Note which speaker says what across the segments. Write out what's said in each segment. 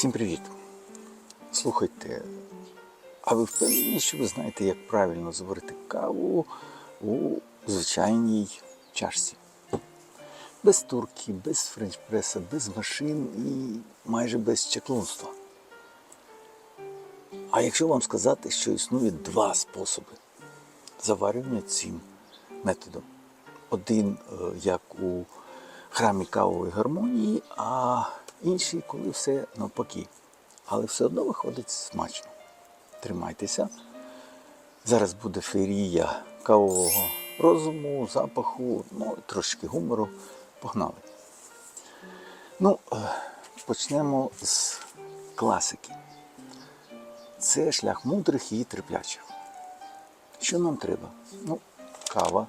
Speaker 1: Всім привіт! Слухайте, а ви впевнені, що ви знаєте, як правильно заварити каву у звичайній чашці? Без турки, без френчпреса, без машин і майже без чаклунства. А якщо вам сказати, що існує два способи заварювання цим методом. Один е, як у храмі кавової гармонії, а інший, коли все навпаки. Але все одно виходить смачно. Тримайтеся. Зараз буде феєрія кавового розуму, запаху, ну трошки гумору. Погнали. Ну, е, почнемо з класики. Це шлях мудрих і терплячих. Що нам треба? Ну, кава,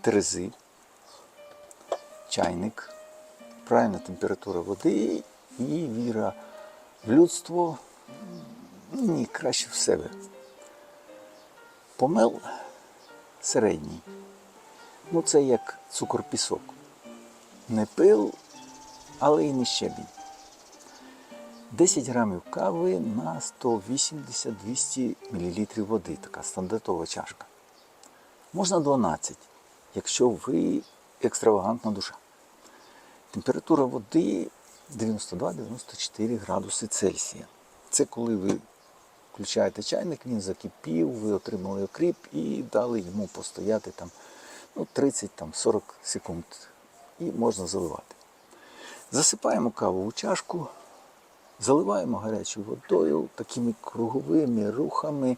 Speaker 1: терези, чайник, правильна температура води і віра в людство. Ні, краще в себе. Помел середній. Ну, це як цукор-пісок. Не пил, але й не щебінь. 10 грамів кави на 180-200 мл води, така стандартова чашка. Можна 12, якщо ви екстравагантна душа. Температура води 92-94 градуси Цельсія. Це коли ви включаєте чайник, він закипів, ви отримали окріп і дали йому постояти там, ну, 30-40 секунд. І можна заливати. Засипаємо каву у чашку, заливаємо гарячою водою такими круговими рухами,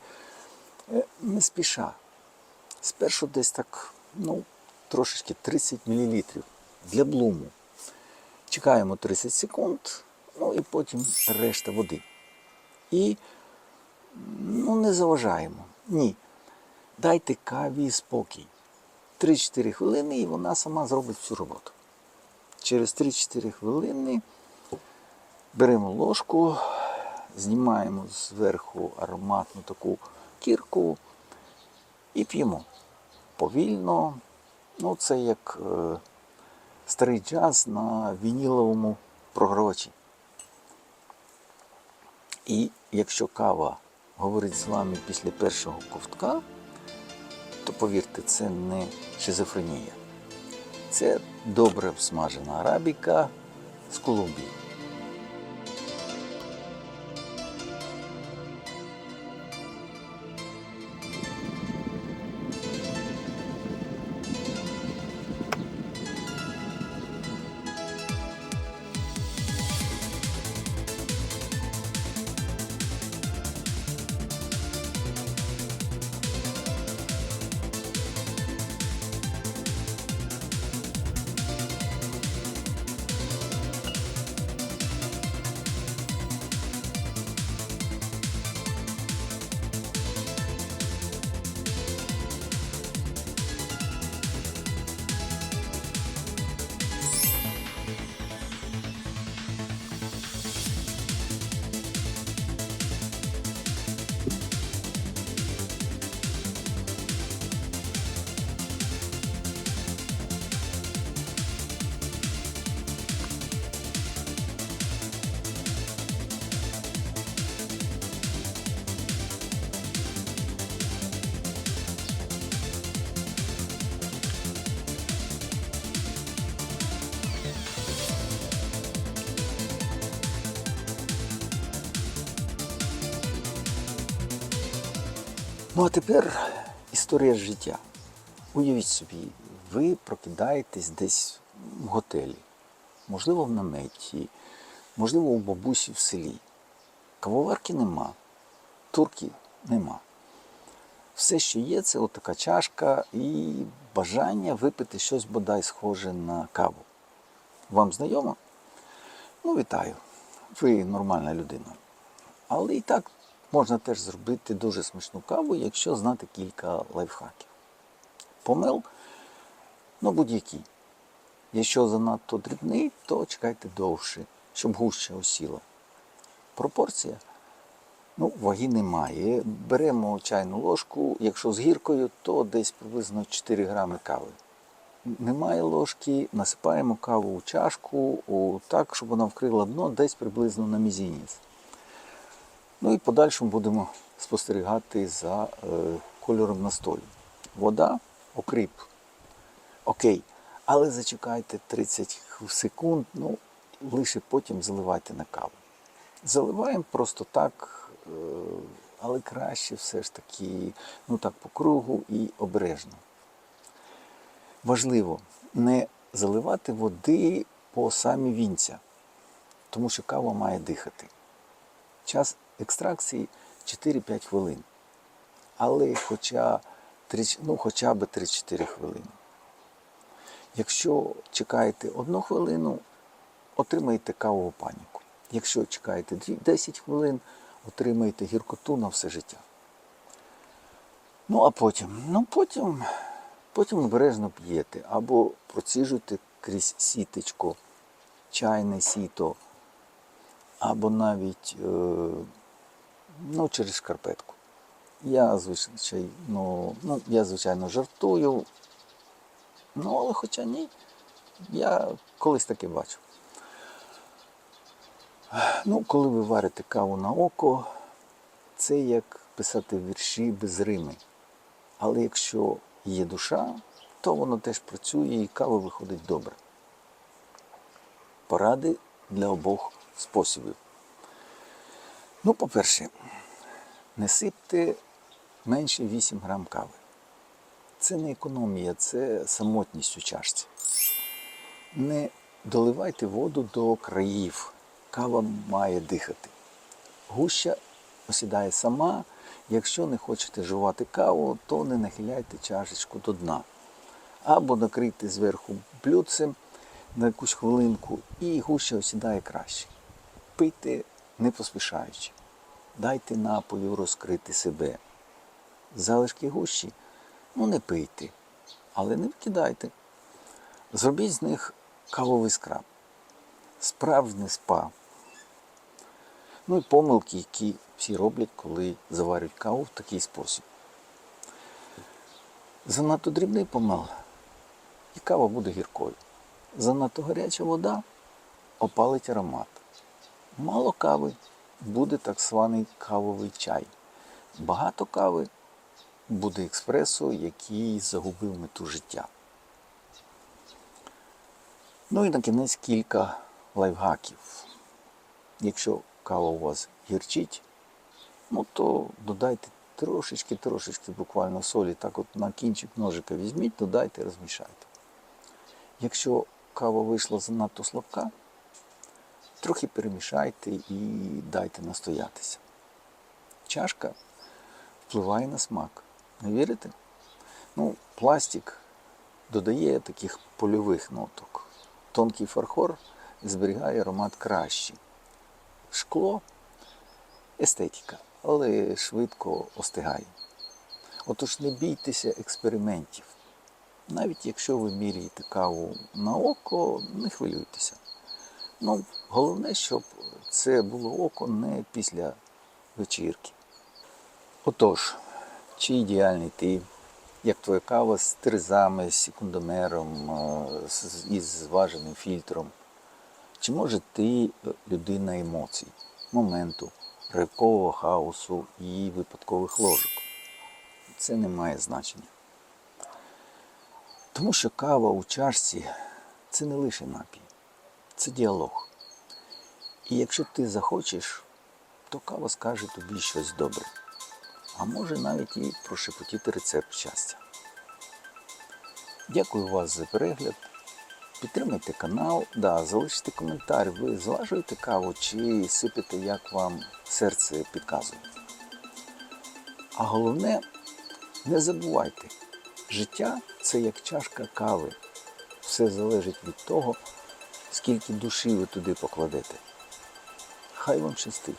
Speaker 1: е, не спіша. Спершу десь так, ну, трошечки 30 мл для блуму. Чекаємо 30 секунд, ну і потім решта води. І ну, не заважаємо. Ні. Дайте каві спокій. 3-4 хвилини і вона сама зробить всю роботу. Через 3-4 хвилини беремо ложку, знімаємо зверху ароматну таку кірку і п'ємо. Повільно. Ну, це як е, старий джаз на вініловому програвачі. І якщо кава говорить з вами після першого ковтка, то повірте, це не шизофренія. Це добре всмажена арабіка з Колумбії. Ну а тепер історія життя. Уявіть собі, ви прокидаєтесь десь в готелі, можливо, в наметі, можливо, у бабусі в селі. Кавоварки нема, турки нема. Все, що є, це от така чашка і бажання випити щось бодай схоже на каву. Вам знайомо? Ну, вітаю. Ви нормальна людина. Але і так можна теж зробити дуже смачну каву, якщо знати кілька лайфхаків. Помил, ну будь-який. Якщо занадто дрібний, то чекайте довше, щоб гуще осіла. Пропорція. Ну, ваги немає. Беремо чайну ложку, якщо з гіркою, то десь приблизно 4 грами кави. немає ложки, насипаємо каву у чашку так, щоб вона вкрила дно десь приблизно на мізинець. Ну і подальшому будемо спостерігати за е, кольором настою. Вода, окріп. Окей. Але зачекайте 30 секунд, ну, лише потім заливайте на каву. Заливаємо просто так, е, але краще все ж таки, ну так, по кругу і обережно. Важливо не заливати води по самі вінця, тому що кава має дихати. Час екстракції 4-5 хвилин. Але хоча, ну, хоча б 3-4 хвилини. Якщо чекаєте одну хвилину, отримаєте кавову паніку. Якщо чекаєте 10 хвилин, отримаєте гіркоту на все життя. Ну, а потім, ну потім, потім обережно п'єте або проціжуйте крізь сіточку, чайне сіто, або навіть е, ну, через шкарпетку. Я, звичайно, ну, я, звичайно, жартую, ну, але хоча ні, я колись таке бачив. Ну, коли ви варите каву на око, це як писати вірші без рими. Але якщо є душа, то воно теж працює і кава виходить добре. Поради для обох способів. Ну, по-перше, не сипте менше 8 грам кави. Це не економія, це самотність у чашці. Не доливайте воду до країв. Кава має дихати. Гуща осідає сама. Якщо не хочете жувати каву, то не нахиляйте чашечку до дна. Або накрийте зверху блюдцем на якусь хвилинку, і гуща осідає краще. Пийте не поспішаючи. Дайте напою розкрити себе. Залишки гущі, ну не пийте, але не викидайте. Зробіть з них кавовий скраб. Справжнє спа. Ну і помилки, які всі роблять, коли заварюють каву в такий спосіб. Занадто дрібний помел, і кава буде гіркою. Занадто гаряча вода опалить аромат. Мало кави буде так званий кавовий чай. Багато кави буде експресо, який загубив мету життя. Ну і на кінець кілька лайфхаків. Якщо кава у вас гірчить, ну то додайте трошечки, трошечки буквально солі, так от на кінчик ножика візьміть, додайте, розмішайте. Якщо кава вийшла занадто слабка, трохи перемішайте і дайте настоятися. Чашка впливає на смак. Не вірите? Ну, пластик додає таких польових ноток. Тонкий фарфор зберігає аромат кращий. Шкло естетика, але швидко остигає. Отож не бійтеся експериментів. Навіть якщо ви міряєте каву на око, не хвилюйтеся. Ну, головне, щоб це було око не після вечірки. Отож, чи ідеальний ти, як твоя кава з терезами, з секундомером, е, із зваженим фільтром? Чи може ти е, людина емоцій, моменту, ривкового хаосу і випадкових ложок? Це не має значення. Тому що кава у чашці це не лише напій, це діалог. І якщо ти захочеш, то кава скаже тобі щось добре. А може навіть і прошепотіти рецепт щастя. Дякую вас за перегляд. Підтримайте канал, да, залиште коментар. Ви зважуєте каву чи сипете, як вам серце підказує. А головне, не забувайте, життя це як чашка кави. Все залежить від того, скільки душі ви туди покладете. Хай вам щастить.